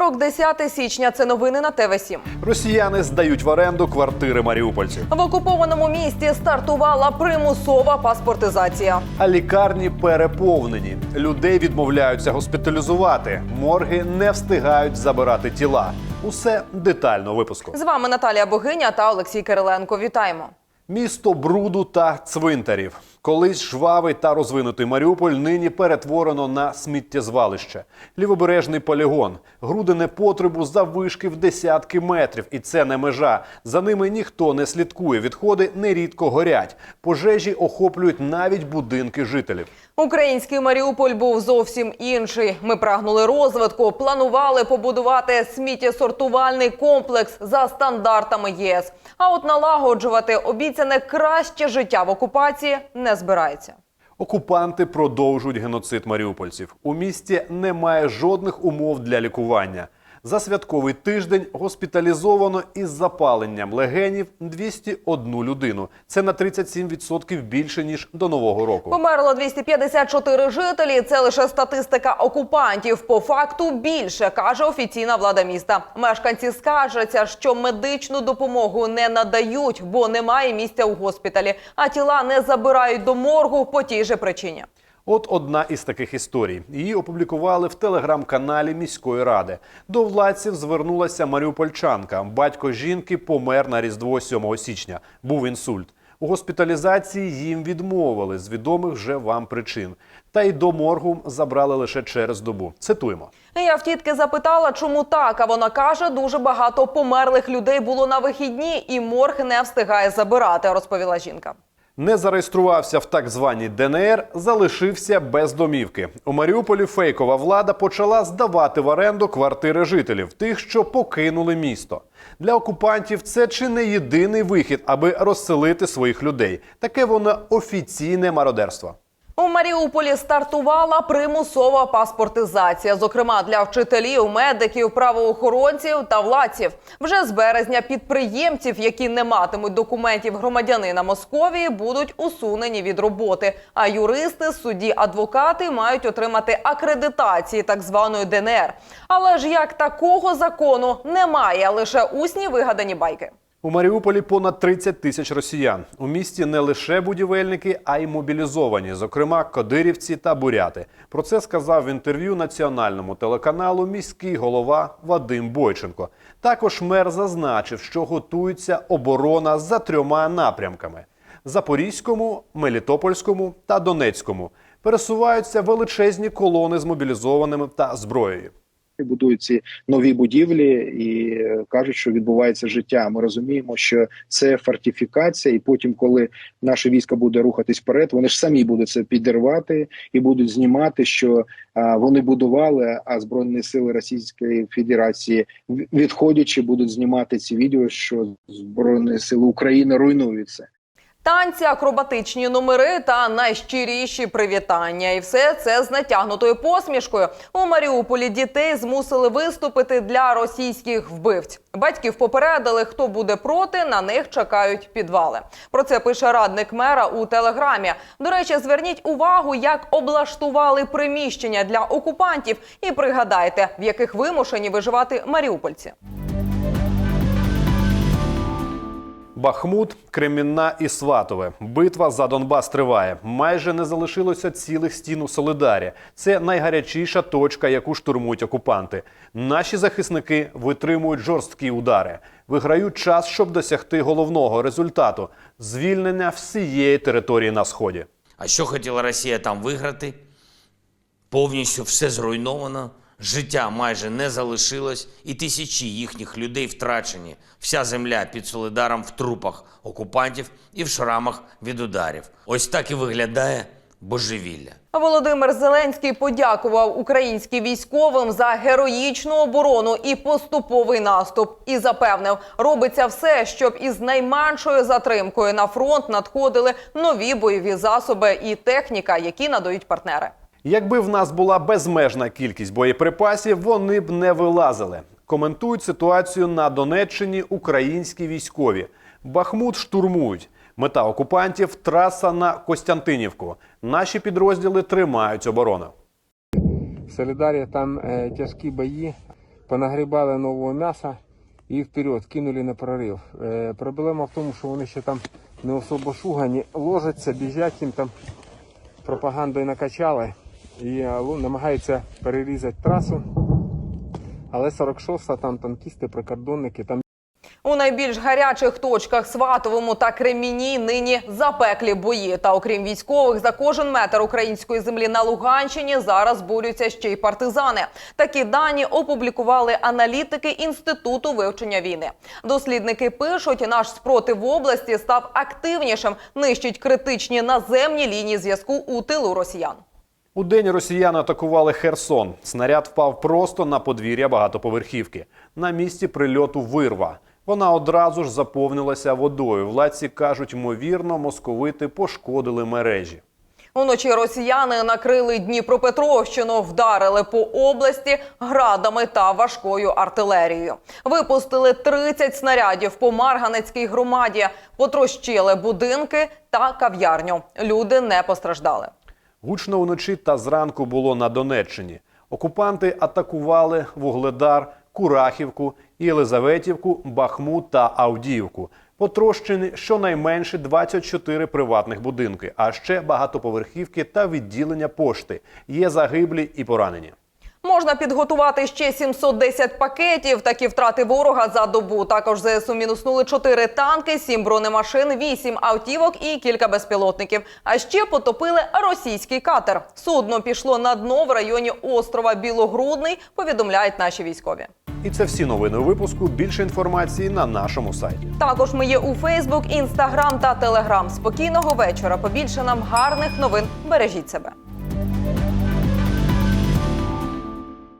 Вівторок, 10 січня. Це новини на ТВ 7 Росіяни здають в оренду квартири маріупольців, В окупованому місті стартувала примусова паспортизація. а лікарні переповнені. Людей відмовляються госпіталізувати. Морги не встигають забирати тіла. Усе детально у випуску. З вами Наталія Богиня та Олексій Кириленко. Вітаємо. Місто бруду та цвинтарів. Колись жвавий та розвинутий Маріуполь нині перетворено на сміттєзвалище. Лівобережний полігон, груди непотребу заввишки в десятки метрів, і це не межа. За ними ніхто не слідкує. Відходи нерідко горять. Пожежі охоплюють навіть будинки жителів. Український Маріуполь був зовсім інший. Ми прагнули розвитку, планували побудувати сміттєсортувальний комплекс за стандартами ЄС. А от налагоджувати обіцяне краще життя в окупації не збирається. Окупанти продовжують геноцид маріупольців. У місті немає жодних умов для лікування. За святковий тиждень госпіталізовано із запаленням легенів 201 людину. Це на 37% більше ніж до нового року. Померло 254 жителі. Це лише статистика окупантів. По факту більше каже офіційна влада міста. Мешканці скаржаться, що медичну допомогу не надають, бо немає місця у госпіталі, а тіла не забирають до моргу по тій же причині. От одна із таких історій. Її опублікували в телеграм-каналі міської ради. До владців звернулася маріупольчанка. Батько жінки помер на Різдво 7 січня. Був інсульт. У госпіталізації їм відмовили з відомих вже вам причин. Та й до моргу забрали лише через добу. Цитуємо. Я в тітки запитала, чому так. А вона каже, дуже багато померлих людей було на вихідні, і морг не встигає забирати. Розповіла жінка. Не зареєструвався в так званій ДНР, залишився без домівки. У Маріуполі фейкова влада почала здавати в оренду квартири жителів, тих, що покинули місто. Для окупантів це чи не єдиний вихід, аби розселити своїх людей. Таке воно офіційне мародерство. У Маріуполі стартувала примусова паспортизація, зокрема для вчителів, медиків, правоохоронців та владців. Вже з березня підприємців, які не матимуть документів громадянина Московії, будуть усунені від роботи. А юристи, судді, адвокати мають отримати акредитації так званої ДНР. Але ж як такого закону немає, лише усні вигадані байки. У Маріуполі понад 30 тисяч росіян. У місті не лише будівельники, а й мобілізовані, зокрема кадирівці та буряти. Про це сказав в інтерв'ю національному телеканалу міський голова Вадим Бойченко. Також мер зазначив, що готується оборона за трьома напрямками: Запорізькому, Мелітопольському та Донецькому. Пересуваються величезні колони з мобілізованими та зброєю. Будують ці нові будівлі і е, кажуть, що відбувається життя. Ми розуміємо, що це фортифікація, і потім, коли наше військо буде рухатись вперед, вони ж самі будуть це підірвати і будуть знімати, що а, вони будували, а збройні сили Російської Федерації відходячи будуть знімати ці відео, що збройні сили України руйнуються. Танці, акробатичні номери та найщиріші привітання. І все це з натягнутою посмішкою. У Маріуполі дітей змусили виступити для російських вбивць. Батьків попередили, хто буде проти, на них чекають підвали. Про це пише радник мера у телеграмі. До речі, зверніть увагу, як облаштували приміщення для окупантів, і пригадайте, в яких вимушені виживати маріупольці. Бахмут, Кремінна і Сватове. Битва за Донбас триває. Майже не залишилося цілих стін у Солидарі. Це найгарячіша точка, яку штурмують окупанти. Наші захисники витримують жорсткі удари, виграють час, щоб досягти головного результату звільнення всієї території на сході. А що хотіла Росія там виграти? Повністю все зруйновано, життя майже не залишилось, і тисячі їхніх людей втрачені. Вся земля під Солидаром в трупах окупантів і в шрамах від ударів. Ось так і виглядає божевілля. Володимир Зеленський подякував українським військовим за героїчну оборону і поступовий наступ. І запевнив, робиться все, щоб із найменшою затримкою на фронт надходили нові бойові засоби і техніка, які надають партнери. Якби в нас була безмежна кількість боєприпасів, вони б не вилазили. Коментують ситуацію на Донеччині українські військові. Бахмут штурмують. Мета окупантів траса на Костянтинівку. Наші підрозділи тримають оборону. В Солидарі там е, тяжкі бої. понагрібали нового м'яса і вперед кинули на прорив. Е, проблема в тому, що вони ще там не особо шугані, ложаться, біжать їм там пропагандою накачали і е, намагаються перерізати трасу. Але 46-та там танкісти, прикордонники, там У найбільш гарячих точках Сватовому та Креміні нині запеклі бої. Та окрім військових, за кожен метр української землі на Луганщині зараз борються ще й партизани. Такі дані опублікували аналітики інституту вивчення війни. Дослідники пишуть, наш спротив в області став активнішим, нищить критичні наземні лінії зв'язку у тилу росіян. У день росіяни атакували Херсон. Снаряд впав просто на подвір'я багатоповерхівки. На місці прильоту вирва. Вона одразу ж заповнилася водою. Владці кажуть, ймовірно, московити пошкодили мережі. Уночі росіяни накрили Дніпропетровщину, вдарили по області градами та важкою артилерією. Випустили 30 снарядів по Марганецькій громаді, потрощили будинки та кав'ярню. Люди не постраждали. Гучно вночі та зранку було на Донеччині. Окупанти атакували Вугледар, Курахівку, Єлизаветівку, Бахмут та Авдіївку. Потрощені щонайменше 24 приватних будинки, а ще багатоповерхівки та відділення пошти. Є загиблі і поранені. Можна підготувати ще 710 пакетів. Такі втрати ворога за добу. Також ЗСУ мінуснули 4 танки, 7 бронемашин, 8 автівок і кілька безпілотників. А ще потопили російський катер. Судно пішло на дно в районі острова Білогрудний. Повідомляють наші військові. І це всі новини у випуску. Більше інформації на нашому сайті. Також ми є у Фейсбук, Інстаграм та Телеграм. Спокійного вечора. Побільше нам гарних новин. Бережіть себе.